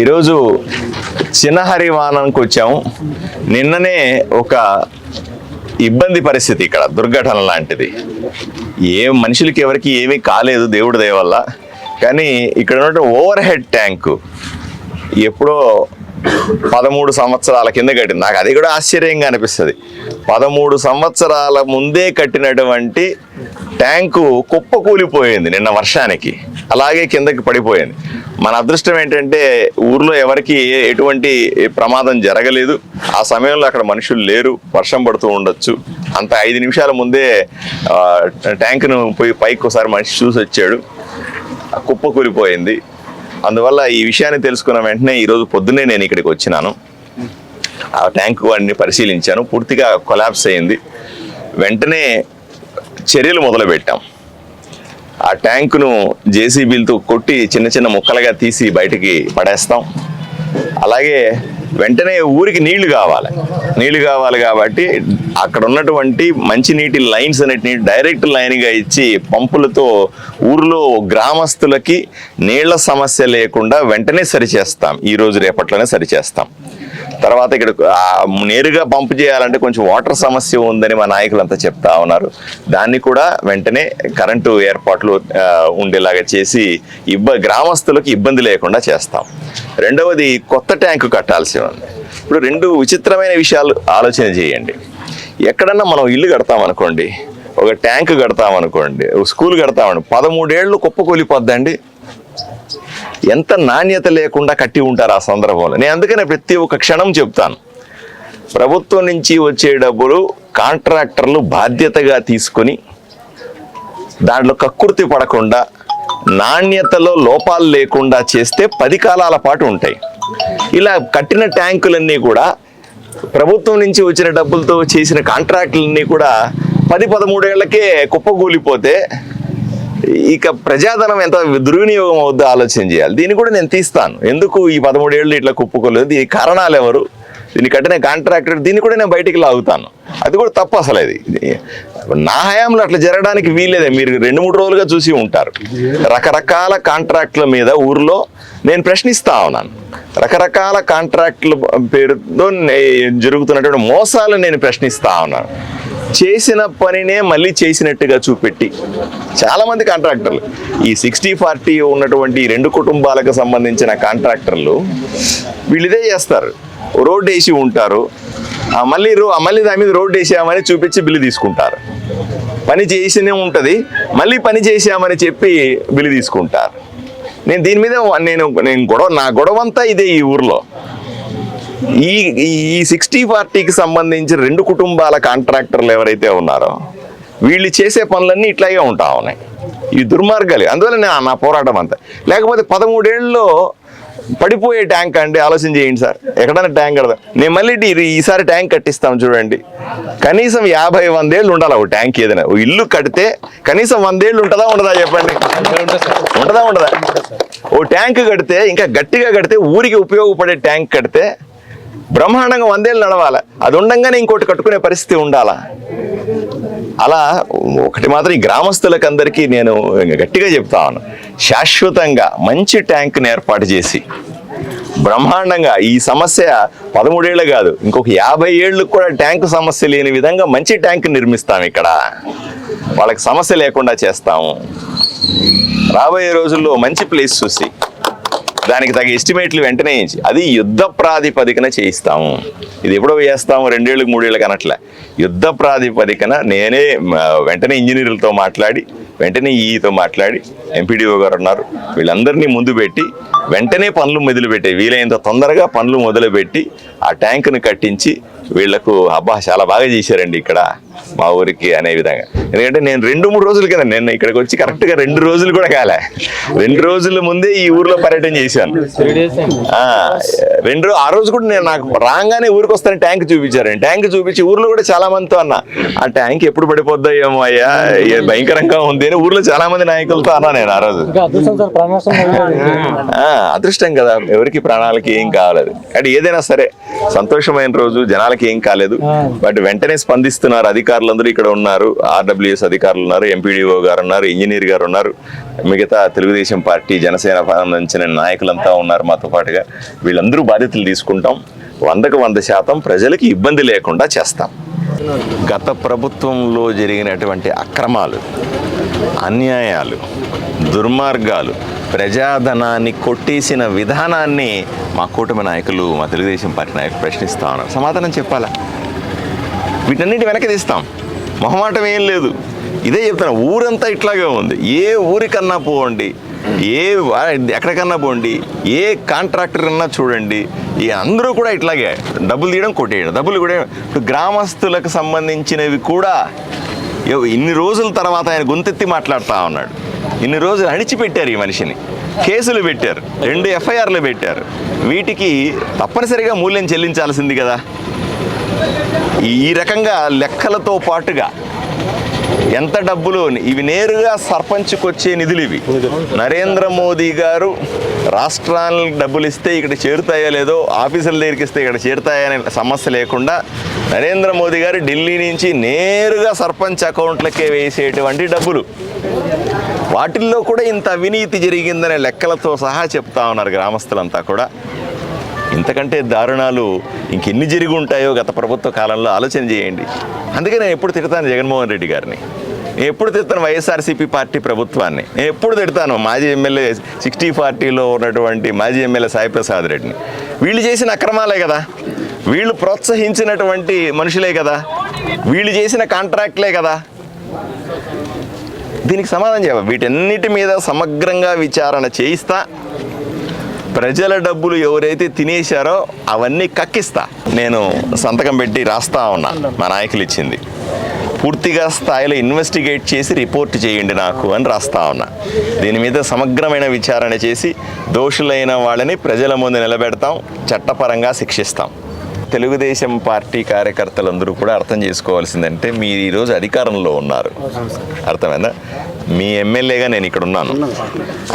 ఈరోజు చిన్నహరివానంకి వచ్చాము. నిన్ననే ఒక ఇబ్బంది పరిస్థితి ఇక్కడ దుర్ఘటన లాంటిది. ఏ మనుషులకి ఎవరికి ఏమీ కాలేదు దేవుడి దయవల్ల కానీ ఇక్కడ ఉన్న ఓవర్ హెడ్ ట్యాంకు ఎప్పుడో పదమూడు సంవత్సరాల కింద కట్టింది. నాకు అది కూడా ఆశ్చర్యంగా అనిపిస్తుంది. పదమూడు సంవత్సరాల ముందే కట్టినటువంటి ట్యాంకు కుప్ప కూలిపోయింది నిన్న వర్షానికి. అలాగే కిందకి పడిపోయింది. మన అదృష్టం ఏంటంటే ఊర్లో ఎవరికి ఎటువంటి ప్రమాదం జరగలేదు. ఆ సమయంలో అక్కడ మనుషులు లేరు వర్షం పడుతూ ఉండొచ్చు. అంత ఐదు నిమిషాల ముందే ట్యాంకును పోయి పైకి ఒకసారి మనిషి చూసి వచ్చాడు. కుప్ప కూలిపోయింది. అందువల్ల ఈ విషయాన్ని తెలుసుకున్న వెంటనే ఈరోజు పొద్దున్నే నేను ఇక్కడికి వచ్చినాను. ఆ ట్యాంక్ వాడిని పరిశీలించాను. పూర్తిగా కొలాప్స్ అయింది. వెంటనే చర్యలు మొదలుపెట్టాం. ఆ ట్యాంకును జేసీబీలతో కొట్టి చిన్న చిన్న ముక్కలుగా తీసి బయటికి పడేస్తాం. అలాగే వెంటనే ఊరికి నీళ్ళు కావాలి. నీళ్ళు కావాలి కాబట్టి అక్కడ ఉన్నటువంటి మంచినీటి లైన్స్ అన్నిటిని డైరెక్ట్ లైన్గా ఇచ్చి పంపులతో ఊర్లో గ్రామస్తులకి నీళ్ళ సమస్య లేకుండా వెంటనే సరిచేస్తాం. ఈరోజు రేపట్లోనే సరిచేస్తాం. తర్వాత ఇక్కడ నేరుగా పంపు చేయాలంటే కొంచెం వాటర్ సమస్య ఉందని మా నాయకులంతా చెప్తా ఉన్నారు. దాన్ని కూడా వెంటనే కరెంటు ఏర్పాట్లు ఉండేలాగా చేసి ఇబ్బ గ్రామస్తులకు ఇబ్బంది లేకుండా చేస్తాం. రెండవది కొత్త ట్యాంకు కట్టాల్సి ఉంది. ఇప్పుడు రెండు విచిత్రమైన విషయాలు ఆలోచన చేయండి. ఎక్కడన్నా మనం ఇల్లు కడతాం అనుకోండి ఒక ట్యాంక్ కడతాం అనుకోండి ఒక స్కూల్ కడతామని పదమూడేళ్ళు కుప్పకూలిపోద్దండి ఎంత నాణ్యత లేకుండా కట్టి ఉంటారు ఆ సందర్భంలో. నేను అందుకనే ప్రతి ఒక్క క్షణం చెప్తాను. ప్రభుత్వం నుంచి వచ్చే డబ్బులు కాంట్రాక్టర్లు బాధ్యతగా తీసుకొని దాంట్లో కక్కుర్తి పడకుండా నాణ్యతలో లోపాలు లేకుండా చేస్తే పది కాలాల పాటు ఉంటాయి. ఇలా కట్టిన ట్యాంకులన్నీ కూడా ప్రభుత్వం నుంచి వచ్చిన డబ్బులతో చేసిన కాంట్రాక్టులన్నీ కూడా పది పదమూడేళ్ళకే కుప్పకూలిపోతే ఇక ప్రజాధనం ఎంత దుర్వినియోగం అవుద్దో ఆలోచన చేయాలి. దీన్ని కూడా నేను తీస్తాను. ఎందుకు ఈ పదమూడేళ్ళు ఇట్లా కుప్పుకోలేదు దీని కారణాలు ఎవరు? దీన్ని కట్టిన కాంట్రాక్టర్ దీన్ని కూడా నేను బయటికి లాగుతాను. అది కూడా తప్పు అసలు అది. ఇది- నా హయాంలో అట్లా జరగడానికి వీల్లేదే. మీరు రెండు మూడు రోజులుగా చూసి ఉంటారు. రకరకాల కాంట్రాక్టుల మీద ఊర్లో నేను ప్రశ్నిస్తా ఉన్నాను. రకరకాల కాంట్రాక్టుల పేరుతో జరుగుతున్నటువంటి మోసాలు నేను ప్రశ్నిస్తా ఉన్నాను. చేసిన పనినే మళ్ళీ చేసినట్టుగా చూపెట్టి చాలామంది కాంట్రాక్టర్లు. ఈ సిక్స్టీ ఫార్టీ ఉన్నటువంటి రెండు కుటుంబాలకు సంబంధించిన కాంట్రాక్టర్లు వీళ్ళు ఇదే చేస్తారు. రోడ్ వేసి ఉంటారు. మళ్ళీ రో మళ్ళీ దాని మీద రోడ్ వేసామని చూపించి బిల్లు తీసుకుంటారు. పని చేసినే ఉంటుంది. మళ్ళీ పని చేసామని చెప్పి బిల్లు తీసుకుంటారు. నేను దీని మీద నేను నేను గొడవ నా గొడవంతా ఇదే ఈ ఊర్లో. ఈ ఈ సిక్స్టీ పార్టీకి సంబంధించిన రెండు కుటుంబాల కాంట్రాక్టర్లు ఎవరైతే ఉన్నారో వీళ్ళు చేసే పనులన్నీ ఇట్లాగే ఉంటా ఉన్నాయి. ఇవి దుర్మార్గాలు. అందువల్ల నేను నా పోరాటం అంతా. లేకపోతే పదమూడేళ్ళలో పడిపోయే ట్యాంక్ అండి ఆలోచన చేయండి సార్. ఎక్కడైనా ట్యాంక్ కడదాం. నేను మళ్ళీ ఈసారి ట్యాంక్ కట్టిస్తాం చూడండి. కనీసం యాభై వందేళ్ళు ఉండాలి ఒక ట్యాంక్ ఏదైనా. ఓ ఇల్లు కడితే కనీసం వందేళ్ళు ఉంటుందా ఉండదా చెప్పండి? ఉంటుందా ఉండదా? ఓ ట్యాంక్ కడితే ఇంకా గట్టిగా కడితే ఊరికి ఉపయోగపడే ట్యాంక్ కడితే బ్రహ్మాండంగా వందేళ్ళు నడవాలి? అది ఉండంగానే ఇంకోటి కట్టుకునే పరిస్థితి ఉండాలా? అలా ఒకటి మాత్రం ఈ గ్రామస్తులకు అందరికీ నేను గట్టిగా చెప్తాను శాశ్వతంగా మంచి ట్యాంక్ని ఏర్పాటు చేసి బ్రహ్మాండంగా ఈ సమస్య పదమూడేళ్ళు కాదు ఇంకొక యాభై ఏళ్ళు కూడా ట్యాంకు సమస్య లేని విధంగా మంచి ట్యాంక్ నిర్మిస్తాం ఇక్కడ. వాళ్ళకి సమస్య లేకుండా చేస్తాము. రాబోయే రోజుల్లో మంచి ప్లేస్ చూసి దానికి తగ్గ ఎస్టిమేట్లు వెంటనే ఇచ్చి అది యుద్ధ ప్రాతిపదికన చేయిస్తాము. ఇది ఎప్పుడో వేస్తాము రెండేళ్ళకి మూడేళ్ళకి అనట్లే. యుద్ధ ప్రాతిపదికన నేనే వెంటనే ఇంజనీర్లతో మాట్లాడి వెంటనే ఈతో మాట్లాడి ఎంపీడీఓ గారు ఉన్నారు వీళ్ళందరినీ ముందు పెట్టి వెంటనే పనులు మొదలుపెట్టే వీలైనంత తొందరగా పనులు మొదలుపెట్టి ఆ ట్యాంకును కట్టించి వీళ్ళకు అబ్బా చాలా బాగా చేశారండి ఇక్కడ మా ఊరికి అనే విధంగా. ఎందుకంటే నేను రెండు మూడు రోజులు కదా నేను ఇక్కడికి వచ్చి కరెక్ట్గా రెండు రోజులు కూడా కాలే. రెండు రోజుల ముందే ఈ ఊర్లో పర్యటన చేశాను. రెండు ఆ రోజు కూడా నేను నాకు రాగానే ఊరికి వస్తాను ట్యాంక్ చూపించారండి. ట్యాంక్ చూపించి ఊర్లో కూడా చాలా మందితో అన్న. ఆ ట్యాంక్ ఎప్పుడు పడిపోద్దో ఏమో అయ్యా ఏ భయంకరంగా ఉంది అని ఊర్లో చాలా మంది నాయకులతో అన్నా నేను ఆ రోజు. అదృష్టం కదా. ఎవరికి ప్రాణాలకి ఏం కాలేదు. అంటే ఏదైనా సరే సంతోషమైన రోజు జనాలకి ఏం కాలేదు. బట్ వెంటనే స్పందిస్తున్నారు అధికారులందరూ ఇక్కడ ఉన్నారు. ఆర్డబ్ల్యూఎస్ అధికారులు ఉన్నారు ఎంపీడీఓ గారు ఉన్నారు ఇంజనీర్ గారు ఉన్నారు. మిగతా తెలుగుదేశం పార్టీ జనసేన సంబంధించిన నాయకులంతా ఉన్నారు మాతో పాటుగా. వీళ్ళందరూ బాధ్యతలు తీసుకుంటాం. వందకు వంద శాతం ప్రజలకి ఇబ్బంది లేకుండా చేస్తాం. గత ప్రభుత్వంలో జరిగినటువంటి అక్రమాలు అన్యాయాలు దుర్మార్గాలు ప్రజాధనాన్ని కొట్టేసిన విధానాన్ని మా కూటమి నాయకులు మా తెలుగుదేశం పార్టీ నాయకులు ప్రశ్నిస్తా ఉన్నారు. సమాధానం చెప్పాలా? వీటన్నిటి వెనక్కి తీస్తాం. మొహమాటం ఏం లేదు. ఇదే చెప్తాను ఊరంతా ఇట్లాగే ఉంది. ఏ ఊరికన్నా పోండి ఏ ఎక్కడికన్నా పోండి ఏ కాంట్రాక్టర్ అన్నా చూడండి ఈ అందరూ కూడా ఇట్లాగే డబ్బులు తీయడం కొట్టేయడం. డబ్బులు కూడా ఇప్పుడు గ్రామస్తులకు సంబంధించినవి కూడా ఇన్ని రోజుల తర్వాత ఆయన గొంతెత్తి మాట్లాడుతూ ఉన్నాడు. ఇన్ని రోజులు అణిచిపెట్టారు ఈ మనిషిని. కేసులు పెట్టారు రెండు ఎఫ్ఐఆర్లు పెట్టారు. వీటికి తప్పనిసరిగా మూల్యం చెల్లించాల్సింది కదా. ఈ రకంగా లెక్కలతో పాటుగా ఎంత డబ్బులు? ఇవి నేరుగా సర్పంచ్కి వచ్చే నిధులు ఇవి. నరేంద్ర మోదీ గారు రాష్ట్రానికి డబ్బులు ఇస్తే ఇక్కడ చేరుతాయో లేదో ఆఫీసుల దగ్గరికి ఇస్తే ఇక్కడ చేరుతాయనే సమస్య లేకుండా నరేంద్ర మోదీ గారు ఢిల్లీ నుంచి నేరుగా సర్పంచ్ అకౌంట్లకే వేసేటువంటి డబ్బులు. వాటిల్లో కూడా ఇంత అవినీతి జరిగిందనే లెక్కలతో సహా చెప్తా ఉన్నారు గ్రామస్తులంతా కూడా. ఇంతకంటే దారుణాలు ఇంకెన్ని జరిగి ఉంటాయో గత ప్రభుత్వ కాలంలో ఆలోచన చేయండి. అందుకే నేను ఎప్పుడు తిడతాను జగన్మోహన్ రెడ్డి గారిని. నేను ఎప్పుడు తిడతాను వైఎస్ఆర్సీపీ పార్టీ ప్రభుత్వాన్ని? నేను ఎప్పుడు తిడతాను? మాజీ ఎమ్మెల్యే సిక్స్టీ పార్టీలో ఉన్నటువంటి మాజీ ఎమ్మెల్యే సాయిప్రసాద్ రెడ్డిని. వీళ్ళు చేసిన అక్రమాలే కదా. వీళ్ళు ప్రోత్సహించినటువంటి మనుషులే కదా. వీళ్ళు చేసిన కాంట్రాక్ట్లే కదా. దీనికి సమాధానం చెప్ప వీటన్నిటి మీద సమగ్రంగా విచారణ చేయిస్తా. ప్రజల డబ్బులు ఎవరైతే తినేశారో అవన్నీ కక్కిస్తా. నేను సంతకం పెట్టి రాస్తా ఉన్నా. మా నాయకులు ఇచ్చింది. పూర్తిగా స్థాయిలో ఇన్వెస్టిగేట్ చేసి రిపోర్ట్ చేయండి నాకు అని రాస్తా ఉన్నా. దీని మీద సమగ్రమైన విచారణ చేసి దోషులైన వాళ్ళని ప్రజల ముందు నిలబెడతాం చట్టపరంగా శిక్షిస్తాం. తెలుగుదేశం పార్టీ కార్యకర్తలందరూ కూడా అర్థం చేసుకోవాల్సిందంటే మీరు ఈరోజు అధికారంలో ఉన్నారు. అర్థమైందా? మీ ఎమ్మెల్యేగా నేను ఇక్కడ ఉన్నాను.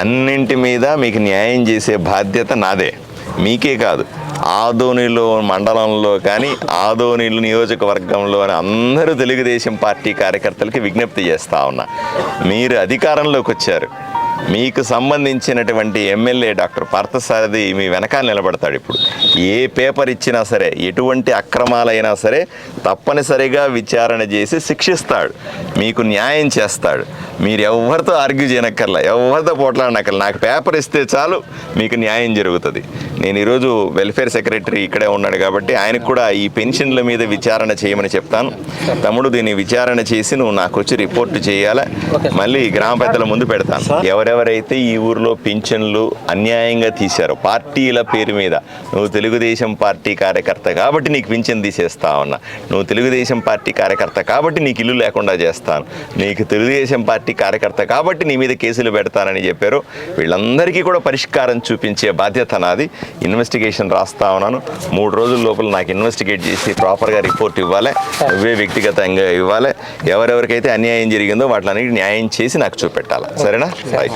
అన్నింటి మీద మీకు న్యాయం చేసే బాధ్యత నాదే. మీకే కాదు. ఆదోనిలో మండలంలో కానీ ఆదోనిలు నియోజకవర్గంలో అందరూ తెలుగుదేశం పార్టీ కార్యకర్తలకి విజ్ఞప్తి చేస్తా ఉన్నా. మీరు అధికారంలోకి వచ్చారు. మీకు సంబంధించినటువంటి ఎమ్మెల్యే డాక్టర్ పార్థసారథి మీ వెనకాల నిలబడతాడు ఇప్పుడు. ఏ పేపర్ ఇచ్చినా సరే ఎటువంటి అక్రమాలైనా సరే తప్పనిసరిగా విచారణ చేసి శిక్షిస్తాడు. మీకు న్యాయం చేస్తాడు. మీరు ఎవరితో ఆర్గ్యూ చేయనక్కర్లా ఎవరితో పోట్లాడనక్కర్లా. నాకు పేపర్ ఇస్తే చాలు మీకు న్యాయం జరుగుతుంది. నేను ఈరోజు వెల్ఫేర్ సెక్రటరీ ఇక్కడే ఉన్నాడు కాబట్టి ఆయనకు కూడా ఈ పెన్షన్ల మీద విచారణ చేయమని చెప్తాను. తమ్ముడు దీన్ని విచారణ చేసి నువ్వు నాకు వచ్చి రిపోర్ట్ చేయాలా? మళ్ళీ గ్రామ పెద్దల ముందు పెడతాను. ఎవరెవరైతే ఈ ఊర్లో పింఛన్లు అన్యాయంగా తీశారో పార్టీల పేరు మీద నువ్వు తెలుగుదేశం పార్టీ కార్యకర్త కాబట్టి నీకు పింఛన్ తీసేస్తా ఉన్నా. నువ్వు తెలుగుదేశం పార్టీ కార్యకర్త కాబట్టి నీకు ఇల్లు లేకుండా చేస్తాను. నీకు తెలుగుదేశం పార్టీ కార్యకర్త కాబట్టి నీ మీద కేసులు పెడతానని చెప్పారు. వీళ్ళందరికీ కూడా పరిష్కారం చూపించే బాధ్యత నాది. ఇన్వెస్టిగేషన్ రాస్తా ఉన్నాను. మూడు రోజుల లోపల నాకు ఇన్వెస్టిగేట్ చేసి ప్రాపర్గా రిపోర్ట్ ఇవ్వాలి. నువ్వే వ్యక్తిగతంగా ఇవ్వాలి. ఎవరెవరికైతే అన్యాయం జరిగిందో వాటిని న్యాయం చేసి నాకు చూపెట్టాలి. సరేనా? రైట్